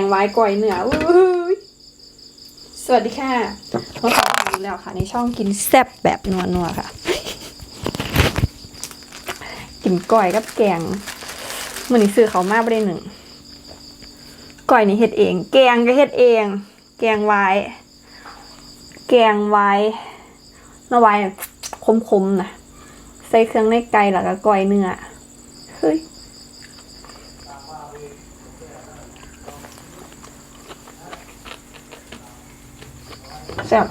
งไว้ก่อยเหนืออุ้ยสวัสดีค่ะมาขอทำอีกแล้วค่ะ ในช่องกินแซ่บแบบนัวๆค่ะ กินก่อยกับแกงมันนี้ซื้อเขามากประเด็นหนึ่งก่อยนี่เฮ็ดเอง แกงก็เฮ็ดเอง แกงไว้ แกงไว้นไว้คมๆนะใส่เครื่องในไก่แล้วก็ก่อยเนื้อเฮ้ย แซ่บ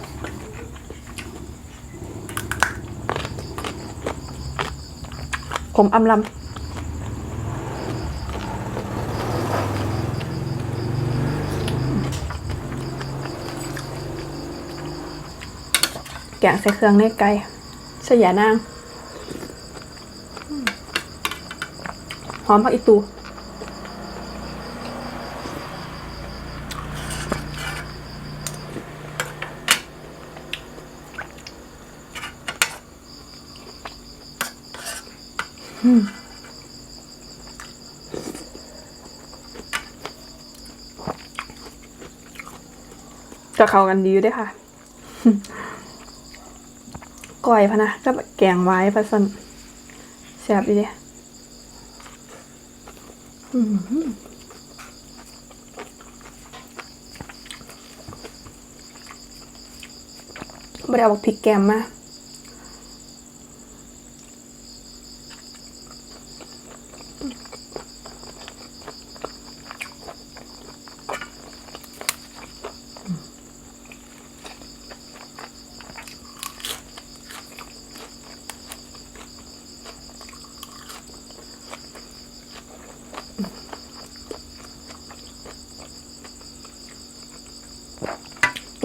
ผมอำลำแกงใส่เครื่องในไก่ใส่ยานาง หอมผักอีตู จะเข้ากันดีด้วยค่ะก่อยพะนะก็แกงไว้พะสันแซ่บดีเด้อื้อหือไม่ได้เอาพริกแกมมา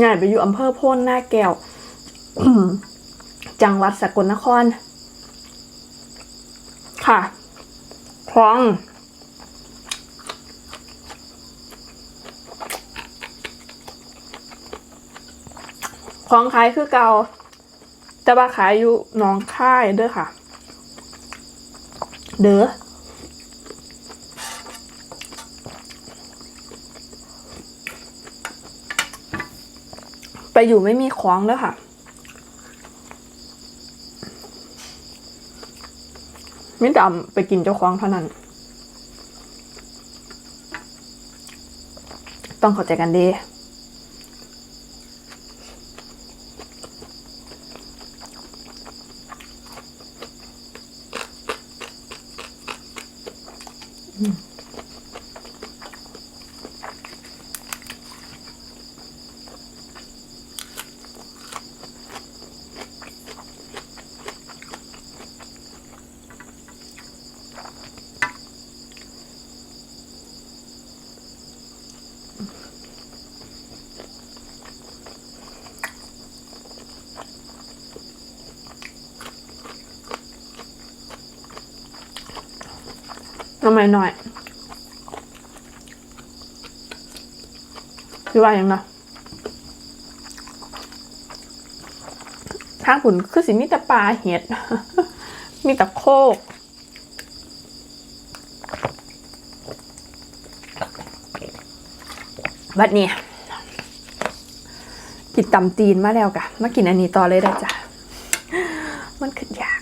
งานไปอยู่อำเภอโพนหน้าแก้วจังหวัดสกลนคร ค่ะคลองคลองขายคือเกาแต่ว่าขายอยู่หนองค่ายเด้อค่ะ เด้อ ไปอยู่ไม่มีของแล้วค่ะ ไม่ดำไปกินเจ้าของเท่านั้น ต้องเข้าใจกันดีทำไมหน่อยคือว่าอย่างนะทางผุนคือสิมีแต่ปลาเห็ด มีแต่โคกบัดนี้กินตำตีนมาแล้วกะมากินอันนี้ต่อเลยได้จ้ะ มันขึ้นยาก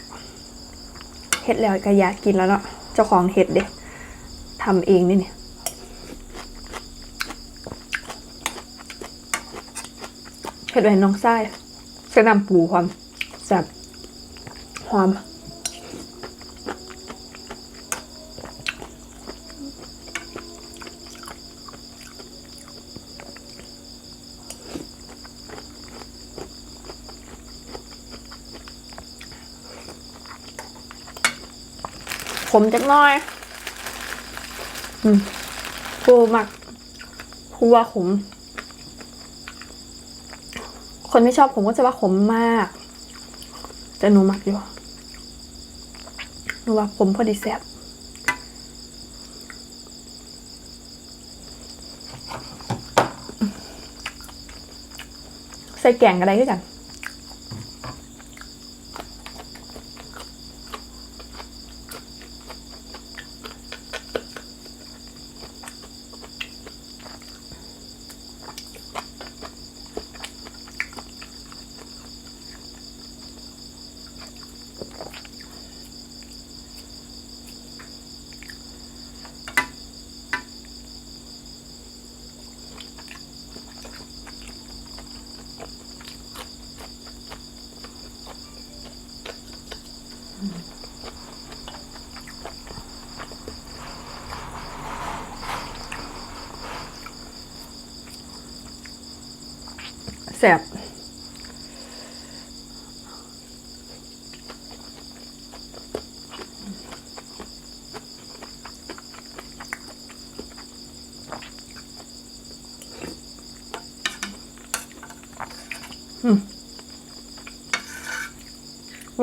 เห็ดแล้วก็อยากกินแล้วเนาะเจ้าของเห็ดเด็ ทำเองนี่เนี่ยเห็ดไว้ให้น้องไส้กระนำปูความแซ่บหอมขมจักน้อย อืมผู้มักผู้ว่าขม คนไม่ชอบผมก็จะว่าขมมาก แต่หนูมักอยู่หนูว่าผมพอดีแซ่บใส่แกงอะไรด้วยกัน แซ่บ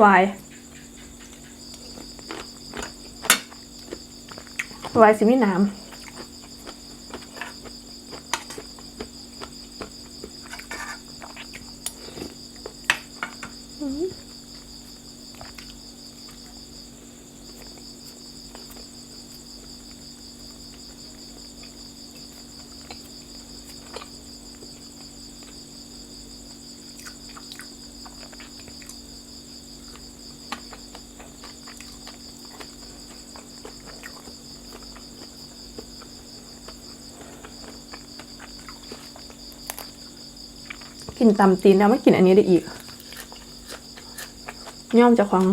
วายวายสิมีน้ำ กินตำตีนแล้วไม่กินอันนี้ได้อีกย่อมจะควาง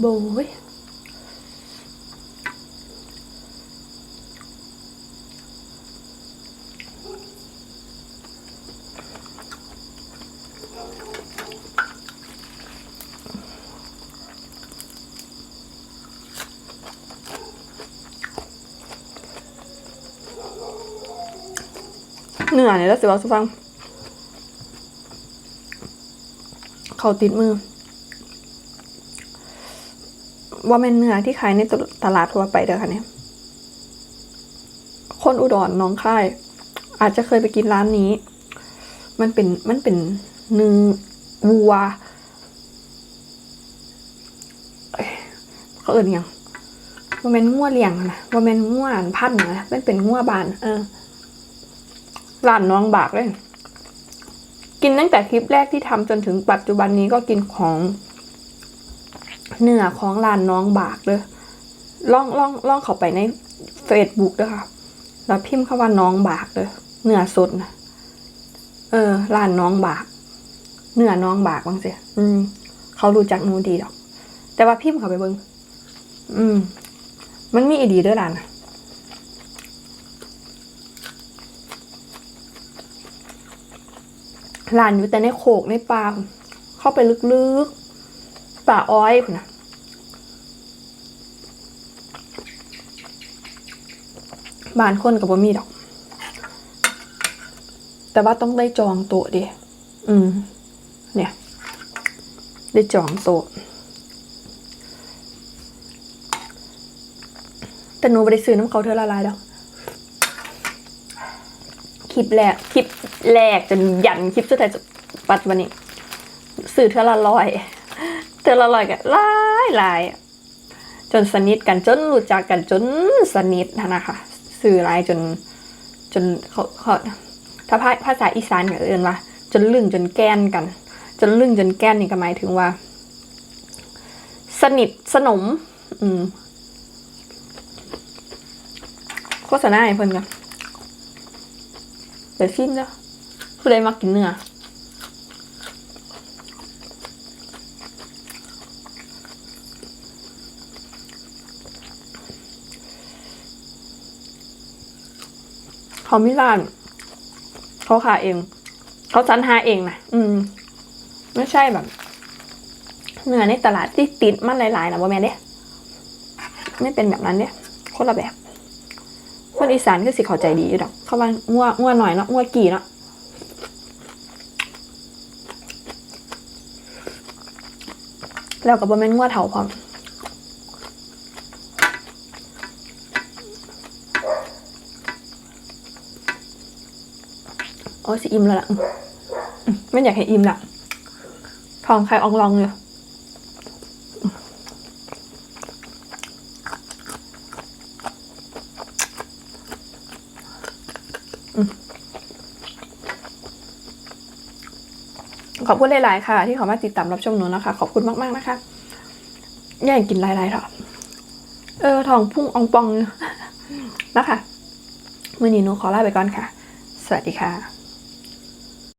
โบยเหนื่อยแล้วสิว่าสุฟัง เขาติดมือ ว่าเป็นเนื้อที่ขายในตลาดทั่วไปเด้อค่ะเนี่ย คนอุดรน้องค่าย อาจจะเคยไปกินร้านนี้ มันเป็นมันเป็นเนื้อวัวเขาเอื่นหยังว่าเป็นงัวเลี้ยงนะว่าเป็นงัวนพันธุ์นะมันเป็นงัวบาน เออร้านน้องบากเลย กินตั้งแต่คลิปแรกที่ทำจนถึงปัจจุบันนี้ก็กินของ เนื้อของร้านน้องบากเลยล่องล่องล่องเข้าไปในเฟซบุ๊กด้วยค่ะ แล้วพิมพ์คำว่าน้องบากเลยเนื้อสดนะเออร้านน้องบาก เนื้อน้องบากบางสิอืม เขารู้จักหนูดีดอก แต่ว่าพิมพ์เข้าไปเบิงอืม มันมีอีดีด้วยร้านะร้านอยู่แต่ในโขกในป่าเข้าไปลึกๆ ป่าอ้อยพุ่นนะบ้านคนกับบ่มีดอก แต่ว่าต้องได้จองโต๊ะดิอืม เนี่ย ได้จองโต๊ะแต่หนูไม่ได้ซื้อน้ำเขาเธอละลายดอกคลิปแรกคลิปแรกจนยันคลิปสุดท้ายจนปัจจุบันนี้สื่อเธอละลอย เธอละลอยกันหลายหลายจนสนิทกันจนรู้จักกันจนสนิทนะนะคะสื่อหลายจนจนเขาเขาถ้าภาภาษาอีสานก็เอื่นว่า จนลึงจนแกนกัน จนลึงจนแกนนี่ก็หมายถึงว่า สนิทสนม อืมโฆษณาให้เพิ่นกันเดี๋ยวซิมแล้วผู้ใดมักกินเนื้อ เขาไม่ร้าน เขาขายเอง เขาสรรหาเองนะอืม ไม่ใช่แบบเนื้อในตลาดที่ติดมันหลายๆนะว่าแม่นเด้ไม่เป็นแบบนั้นเด้คนละแบบคนอีสานก็สิเข้าใจดีอยู่ดอก เขาว่างัวงัวหน่อยเนาะงัวกี่เนาะแล้วกับบะแม่นงัวเถาพร้อม อ้ยสิอิ่มแล้วล่ะไม่อยากให้อิ่มละทองใครอองลองเลยขอบคุณหลาย ๆ ค่ะ ที่เขามาติดตามรับชมหนูนะคะ ขอบคุณมาก ๆ นะคะอย่าให้กินหลายๆเถอะเออทองพุ่งอองปองนะคะ มื่อนี้หนูขอลาไปก่อนค่ะ สวัสดีค่ะ